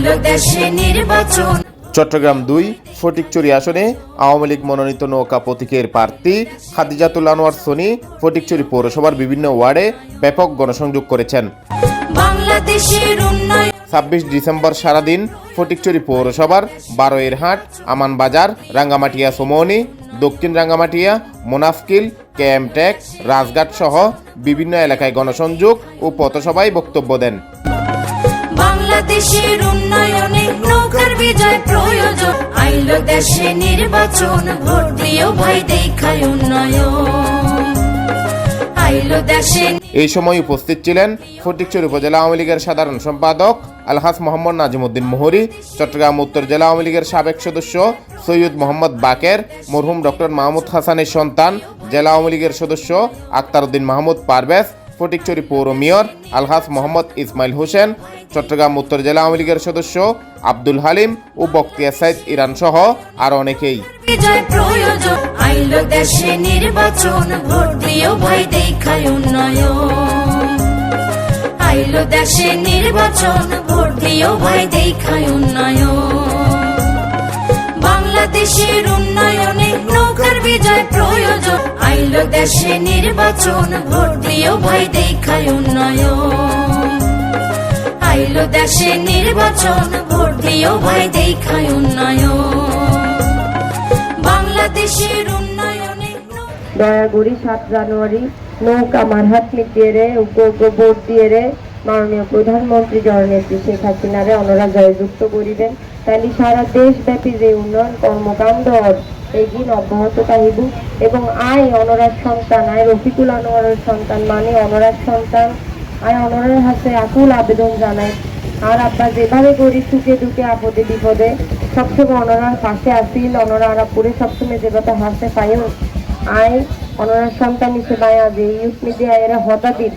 আইলো দেশে নির্বাচন। চট্টগ্রাম দুই ফটিকচুরি আসনে আওয়ামী লীগ মনোনীত নৌকা প্রতীকের প্রার্থী খাদিজাতুল আনোয়ার সোনি ফটিকচুরি পৌরসভার বিভিন্ন ওয়ার্ডে ব্যাপক গণসংযোগ করেছেন। বাংলাদেশের উন্নয়ন। ছাব্বিশ ডিসেম্বর সারাদিন ফটিকচুরি পৌরসভার বারোয়ের হাট আমানবাজার রাঙ্গামাটিয়া সোমৌনি দক্ষিণ রাঙ্গামাটিয়া মোনাফকিল ক্যামটেক রাজঘাট সহ বিভিন্ন এলাকায় গণসংযোগ ও পথসভায় বক্তব্য দেন। বাংলাদেশের উন্নয়নে নৌকার বিজয় প্রয়োজন। আইলো দেশে নির্বাচন, ভোট দিও ভাই দেখায় উন্নয়ন। এই সময় উপস্থিত ছিলেন ফটিকচুর উপজেলা আওয়ামী লীগের সাধারণ সম্পাদক আলহাস মোহাম্মদ নাজিমুদ্দিন মোহরি, চট্টগ্রাম উত্তর জেলা আওয়ামী লীগের সাবেক সদস্য সৈয়দ মোহাম্মদ বাকের, মরহুম ডক্টর মাহমুদ হাসানের সন্তান জেলা আওয়ামী লীগের সদস্য আক্তার উদ্দিন মাহমুদ পারভেজ ফটিকচুরি পৌর মেয়র আলহাস মোহাম্মদ ইসমাইল হোসেন, চট্টগ্রাম উত্তর জেলা আওয়ামী লীগের সদস্য আব্দুল হালিম ও বক্তিয়া সাইদ ইরান সহ আর অনেকেই। বাংলাদেশের উন্নয়নে নৌকার বিজয় প্রয়োজন আইলো দেশে নির্বাচন, ভোট দিও ভাই উন্নয়ন। আইলো দেশে নির্বাচন, ভোট দিও ভাই উন্নয়ন। বাংলাদেশের উন্নয়নে দয়াগুড়ি সাত জানুয়ারি, নৌকা মারহাট মিটিয়ে উগ্র ভোট দিয়ে রে, মাননীয় প্রধানমন্ত্রী জননেত্রী শেখ হাসিনারে ওনারা জয়যুক্ত করিবেন। তাইলে সারা দেশব্যাপী যে উন্নয়ন কর্মকাণ্ড এগিন অব্যাহত থাকিব এবং আয় অনরার সন্তান, আয় রফিকুল আনোয়ারের সন্তান মানে অনরার সন্তান, আয় অনরার হাতে আকুল আবেদন জানাই। আর আব্বা যেভাবে করি সুখে দুঃখে আপদে বিপদে সবসময় অনরার পাশে আসিল, অনরা আরাপুরে সবসময় যেভাবে হাসে পাইও আয় অনরার সন্তান হিসেবে আজ এই ইউথ মিডিয়া এরা হঠাৎই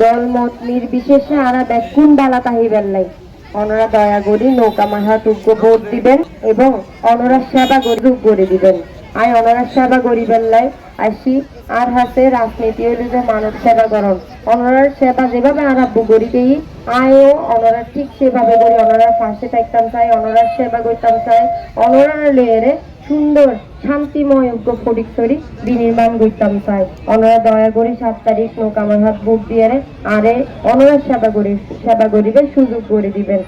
দল মত নির্বিশেষে আরা দেখুন বালা তাহিবেন নাই অনরা দয়া করি নৌকা মাহা টুকু ভোট দিবেন এবং অনরা সেবা গরিব করে দিবেন। আয় অনরা সেবা করিবেন লাই। আসি আর হাতে রাজনীতি হইল যে সেবা করণ অনরার সেবা যেভাবে আরম্ভ করি দেই আয়ও অনরা ঠিক সেভাবে করি। অনরার পাশে থাকতাম চাই, অনরার সেবা করতাম চাই। অনরার লেয়ারে সুন্দর, শান্তিময় ঐক্য ফটিকছড়ি বিনির্মাণ করতাম চাই। অনরা দয়া করে সাত তারিখ নৌকা আমার হাত বুক দিয়ে আরে অনরা সেবা করি সেবা করিবে সুযোগ করে দিবেন।